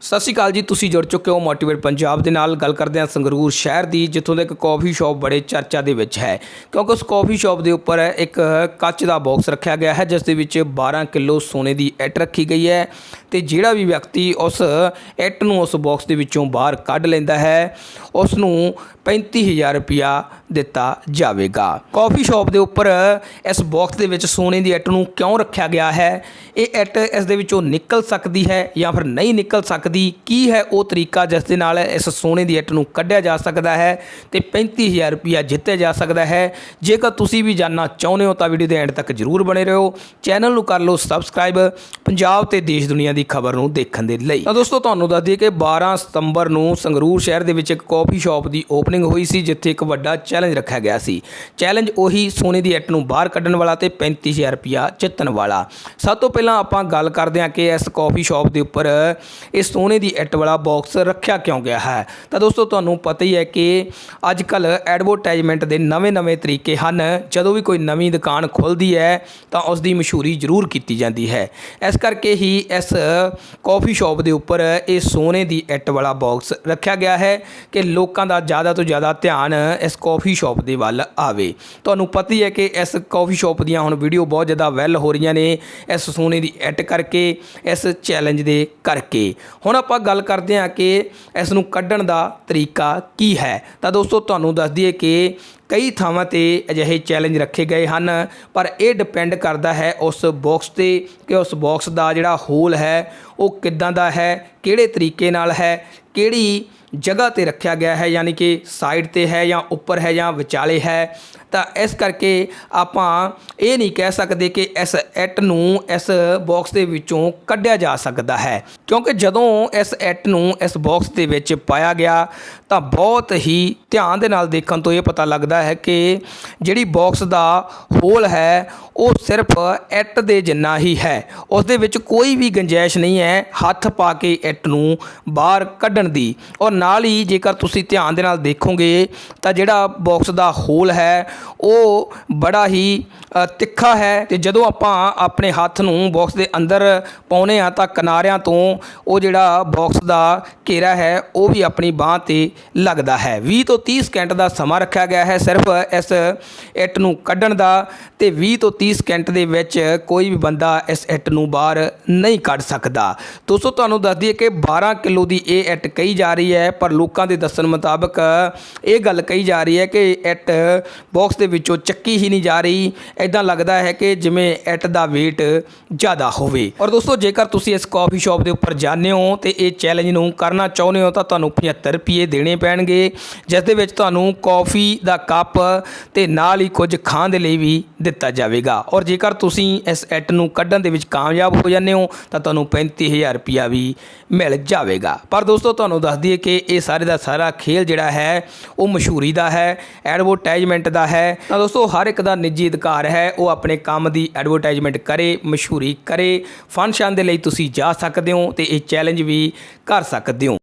ਸਤਿ ਸ਼੍ਰੀ ਅਕਾਲ ਜੀ, ਤੁਸੀਂ ਜੁੜ ਚੁੱਕੇ ਹੋ ਮੋਟੀਵੇਟ ਪੰਜਾਬ ਦੇ ਨਾਲ। ਗੱਲ ਕਰਦੇ ਹਾਂ ਸੰਗਰੂਰ ਸ਼ਹਿਰ ਦੀ, ਜਿੱਥੋਂ ਦਾ ਇੱਕ ਕਾਫੀ ਸ਼ਾਪ ਬੜੇ ਚਰਚਾ ਦੇ ਵਿੱਚ ਹੈ। ਕਿਉਂਕਿ ਉਸ ਕਾਫੀ ਸ਼ਾਪ ਦੇ ਉੱਪਰ ਇੱਕ ਕੱਚ ਦਾ ਬਾਕਸ ਰੱਖਿਆ ਗਿਆ ਹੈ, ਜਿਸ ਦੇ ਵਿੱਚ 12 ਕਿਲੋ ਸੋਨੇ ਦੀ ਐਟ ਰੱਖੀ ਗਈ ਹੈ। ਤੇ ਜਿਹੜਾ ਵੀ ਵਿਅਕਤੀ ਉਸ ਇੱਟ ਨੂੰ ਉਸ ਬਾਕਸ ਦੇ ਵਿੱਚੋਂ ਬਾਹਰ ਕੱਢ ਲੈਂਦਾ ਹੈ, ਉਸ ਨੂੰ 35000 ਰੁਪਇਆ ਦਿੱਤਾ ਜਾਵੇਗਾ। ਕਾਫੀ ਸ਼ਾਪ ਦੇ ਉੱਪਰ ਇਸ ਬਾਕਸ ਦੇ ਵਿੱਚ ਸੋਨੇ ਦੀ ਇੱਟ ਨੂੰ ਕਿਉਂ ਰੱਖਿਆ ਗਿਆ ਹੈ? ਇਹ ਇੱਟ ਇਸ ਦੇ ਵਿੱਚੋਂ ਨਿਕਲ ਸਕਦੀ ਹੈ ਜਾਂ ਫਿਰ ਨਹੀਂ ਨਿਕਲ ਸਕਦੀ? ਕੀ ਹੈ ਉਹ ਤਰੀਕਾ ਜਿਸ ਦੇ ਨਾਲ ਇਸ ਸੋਨੇ ਦੀ ਇੱਟ ਨੂੰ ਕੱਢਿਆ ਜਾ ਸਕਦਾ ਹੈ ਤੇ 35000 ਰੁਪਇਆ ਜਿੱਤਿਆ ਜਾ ਸਕਦਾ ਹੈ। ਜੇਕਰ ਤੁਸੀਂ ਵੀ ਜਾਨਣਾ ਚਾਹੁੰਦੇ ਹੋ ਤਾਂ ਵੀਡੀਓ ਦੇ ਐਂਡ ਤੱਕ ਜਰੂਰ ਬਣੇ ਰਹੋ। ਚੈਨਲ ਨੂੰ ਕਰ ਲਓ ਸਬਸਕ੍ਰਾਈਬ। ਪੰਜਾਬ ਤੇ ਦੇਸ਼ ਦੁਨੀਆ ਦੀ ਖਬਰ ਨੂੰ ਦੇਖਣ ਦੇ ਲਈ। ਤਾਂ ਦੋਸਤੋ, ਤੁਹਾਨੂੰ ਦੱਸ ਦਈਏ ਕਿ 12 ਸਤੰਬਰ ਨੂੰ ਸੰਗਰੂਰ ਸ਼ਹਿਰ ਦੇ ਵਿੱਚ ਇੱਕ ਕਾਫੀ ਸ਼ਾਪ ਦੀ ਓਪਨਿੰਗ ਹੋਈ ਸੀ, ਜਿੱਥੇ ਇੱਕ ਵੱਡਾ ਚੈਲੰਜ ਰੱਖਿਆ ਗਿਆ ਸੀ। ਚੈਲੰਜ ਉਹੀ ਸੋਨੇ ਦੀ ਇੱਟ ਨੂੰ ਬਾਹਰ ਕੱਢਣ ਵਾਲਾ ਤੇ 35000 ਰੁਪਇਆ ਜਿੱਤਣ ਵਾਲਾ। ਸਭ ਤੋਂ ਪਹਿਲਾਂ ਆਪਾਂ ਗੱਲ ਕਰਦੇ ਹਾਂ ਕਿ ਇਸ ਕਾਫੀ ਸ਼ਾਪ ਦੇ ਉੱਪਰ ਇਹ ਸੋਨੇ ਦੀ ਇੱਟ ਵਾਲਾ ਬਾਕਸ ਰੱਖਿਆ ਕਿਉਂ ਗਿਆ ਹੈ? ਤਾਂ ਦੋਸਤੋ, ਤੁਹਾਨੂੰ ਪਤਾ ਹੀ ਹੈ ਕਿ ਅੱਜ ਕੱਲ ਐਡਵਰਟਾਈਜ਼ਮੈਂਟ ਦੇ ਨਵੇਂ-ਨਵੇਂ ਤਰੀਕੇ ਹਨ। ਜਦੋਂ ਵੀ ਕੋਈ ਨਵੀਂ ਦੁਕਾਨ ਖੁੱਲਦੀ ਹੈ, ਤਾਂ ਉਸ ਦੀ ਮਸ਼ਹੂਰੀ ਜ਼ਰੂਰ ਕੀਤੀ ਜਾਂਦੀ ਹੈ। ਇਸ ਕਰਕੇ ਹੀ ਇਸ ਕਾਫੀ ਸ਼ਾਪ ਦੇ ਉੱਪਰ ਇਹ ਸੋਨੇ ਦੀ ਇੱਟ ਵਾਲਾ ਬਾਕਸ ਰੱਖਿਆ ਗਿਆ ਹੈ ਕਿ ਲੋਕਾਂ ਦਾ ਜ਼ਿਆਦਾ ਤੋਂ ਜ਼ਿਆਦਾ ਧਿਆਨ ਇਸ ਕਾਫੀ ਸ਼ਾਪ ਦੇ ਵੱਲ ਆਵੇ। ਤੁਹਾਨੂੰ ਪਤਾ ਹੀ ਹੈ ਕਿ ਇਸ ਕਾਫੀ ਸ਼ਾਪ ਦੀਆਂ ਹੁਣ ਵੀਡੀਓ ਬਹੁਤ ਜ਼ਿਆਦਾ ਵੈਲ ਹੋ ਰਹੀਆਂ ਨੇ ਇਸ ਸੋਨੇ ਦੀ ਇੱਟ ਕਰਕੇ, ਇਸ ਚੈਲੰਜ ਦੇ ਕਰਕੇ। ਹੁਣ ਆਪਾਂ ਗੱਲ ਕਰਦੇ ਹਾਂ ਕਿ ਇਸ ਨੂੰ ਕੱਢਣ ਦਾ ਤਰੀਕਾ ਕੀ ਹੈ। ਤਾਂ ਦੋਸਤੋ, ਤੁਹਾਨੂੰ ਦੱਸ ਦਈਏ ਕਿ ਕਈ ਥਾਵਾਂ ਤੇ ਅਜਿਹੇ ਚੈਲੰਜ ਰੱਖੇ ਗਏ ਹਨ, ਪਰ ਇਹ ਡਿਪੈਂਡ ਕਰਦਾ ਹੈ ਉਸ ਬਾਕਸ ਤੇ ਕਿ ਉਸ ਬਾਕਸ ਦਾ ਜਿਹੜਾ ਹੋਲ ਹੈ, ਉਹ ਕਿੱਦਾਂ ਦਾ ਹੈ, ਕਿਹੜੇ ਤਰੀਕੇ ਨਾਲ ਹੈ, ਕਿਹੜੀ ਜਗ੍ਹਾ ਤੇ ਰੱਖਿਆ ਗਿਆ ਹੈ, ਯਾਨੀ ਕਿ ਸਾਈਡ ਤੇ ਹੈ ਜਾਂ ਉੱਪਰ ਹੈ ਜਾਂ ਵਿਚਾਲੇ ਹੈ। ਤਾਂ ਇਸ ਕਰਕੇ ਆਪਾਂ ਇਹ ਨਹੀਂ ਕਹਿ ਸਕਦੇ ਕਿ ਇਸ ਇੱਟ ਨੂੰ ਇਸ ਬਾਕਸ ਦੇ ਵਿੱਚੋਂ ਕੱਢਿਆ ਜਾ ਸਕਦਾ ਹੈ। ਕਿਉਂਕਿ ਜਦੋਂ ਇਸ ਇੱਟ ਨੂੰ ਇਸ ਬਾਕਸ ਦੇ ਵਿੱਚ ਪਾਇਆ ਗਿਆ, ਤਾਂ ਬਹੁਤ ਹੀ ਧਿਆਨ ਦੇ ਨਾਲ ਦੇਖਣ ਤੋਂ ਇਹ ਪਤਾ ਲੱਗਦਾ ਹੈ ਕਿ ਜਿਹੜੀ ਬਾਕਸ ਦਾ ਹੋਲ ਹੈ, ਉਹ ਸਿਰਫ ਇੱਟ ਦੇ ਜਿੰਨਾ ਹੀ ਹੈ। ਉਸ ਦੇ ਵਿੱਚ ਕੋਈ ਵੀ ਗੁੰਜਾਇਸ਼ ਨਹੀਂ ਹੈ, ਹੱਥ ਪਾ ਕੇ ਇੱਟ ਨੂੰ ਬਾਹਰ ਕੱਢਣ ਦੀ। ਔਰ ਨਾਲ ਹੀ ਜੇਕਰ ਤੁਸੀਂ ਧਿਆਨ ਦੇ ਨਾਲ ਦੇਖੋਗੇ, ਤਾਂ ਜਿਹੜਾ ਬਾਕਸ ਦਾ ਹੋਲ ਹੈ, ਉਹ ਬੜਾ ਹੀ ਤਿੱਖਾ ਹੈ ਤੇ ਜਦੋਂ ਆਪਾਂ ਆਪਣੇ ਹੱਥ ਨੂੰ ਬਾਕਸ ਦੇ ਅੰਦਰ ਪਾਉਨੇ ਆ ਤਾਂ ਕਿਨਾਰਿਆਂ ਤੋਂ ਉਹ ਜਿਹੜਾ ਬਾਕਸ ਦਾ ਘੇਰਾ ਹੈ, ਉਹ ਵੀ ਆਪਣੀ ਬਾਹ ਤੇ ਲੱਗਦਾ ਹੈ। 20 ਤੋਂ 30 ਸਕਿੰਟ ਦਾ ਸਮਾਂ ਰੱਖਿਆ ਗਿਆ ਹੈ ਸਿਰਫ ਇਸ ਇੱਟ ਨੂੰ ਕੱਢਣ ਦਾ ਤੇ 20 ਤੋਂ 30 ਸਕਿੰਟ ਦੇ ਵਿੱਚ ਕੋਈ ਵੀ ਬੰਦਾ ਇਸ ਇੱਟ ਨੂੰ ਬਾਹਰ ਨਹੀਂ ਕੱਢ ਸਕਦਾ। ਦੋਸਤੋ, ਤੁਹਾਨੂੰ ਦੱਸ ਦਈਏ ਕਿ 12 ਕਿਲੋ ਦੀ ਇਹ ਇੱਟ ਕਹੀ ਜਾ ਰਹੀ ਹੈ, ਪਰ ਲੋਕਾਂ ਦੇ ਦੱਸਣ ਮੁਤਾਬਕ ਇਹ ਗੱਲ ਕਹੀ ਜਾ ਰਹੀ ਹੈ ਕਿ ਇੱਟ ਬਾਕਸ ਦੇ ਵਿੱਚੋਂ ਚੱਕੀ ਹੀ ਨਹੀਂ ਜਾ ਰਹੀ। ਇਦਾਂ ਲੱਗਦਾ ਹੈ ਕਿ ਜਿਵੇਂ ਇੱਟ ਦਾ weight ਜ਼ਿਆਦਾ ਹੋਵੇ। ਔਰ ਦੋਸਤੋ, ਜੇਕਰ ਤੁਸੀਂ ਇਸ ਕਾਫੀ ਸ਼ਾਪ ਦੇ ਉੱਪਰ ਜਾਂਦੇ ਹੋ ਤੇ ਇਹ ਚੈਲੰਜ ਨੂੰ ਕਰਨਾ ਚਾਹੁੰਦੇ ਹੋ ਤਾਂ ਤੁਹਾਨੂੰ 75 ਰੁਪਏ ਦੇਣੇ ਪੈਣਗੇ, ਜਿਸ ਦੇ ਵਿੱਚ ਤੁਹਾਨੂੰ ਕਾਫੀ ਦਾ ਕੱਪ ਤੇ ਨਾਲ ਹੀ ਕੁਝ ਖਾਣ ਦੇ ਲਈ ਵੀ ਦਿੱਤਾ ਜਾਵੇਗਾ। ਔਰ ਜੇਕਰ ਤੁਸੀਂ ਇਸ ਐਟ ਨੂੰ ਕੱਢਣ ਦੇ ਵਿੱਚ ਕਾਮਯਾਬ ਹੋ ਜਾਂਦੇ ਹੋ, ਤਾਂ ਤੁਹਾਨੂੰ 35000 ਰੁਪਇਆ ਵੀ ਮਿਲ ਜਾਵੇਗਾ। ਪਰ ਦੋਸਤੋ, ਤੁਹਾਨੂੰ ਦੱਸ ਦਈਏ ਕਿ ਇਹ ਸਾਰੇ ਦਾ ਸਾਰਾ ਖੇਲ ਜਿਹੜਾ ਹੈ, ਉਹ ਮਸ਼ਹੂਰੀ ਦਾ ਹੈ, ਐਡਵਰਟਾਈਜ਼ਮੈਂਟ ਦਾ ਹੈ। ਤਾਂ ਦੋਸਤੋ, ਹਰ ਇੱਕ ਦਾ ਨਿੱਜੀ ਅਧਿਕਾਰ ਹੈ, ਉਹ ਆਪਣੇ ਕੰਮ ਦੀ ਐਡਵਰਟਾਈਜ਼ਮੈਂਟ ਕਰੇ, ਮਸ਼ਹੂਰੀ ਕਰੇ ਫੰਕਸ਼ਨ ਦੇ ਲਈ ਤੁਸੀਂ ਜਾ ਸਕਦੇ ਹੋ ਤੇ ਇਹ ਚੈਲੰਜ ਵੀ ਕਰ ਸਕਦੇ ਹੋ।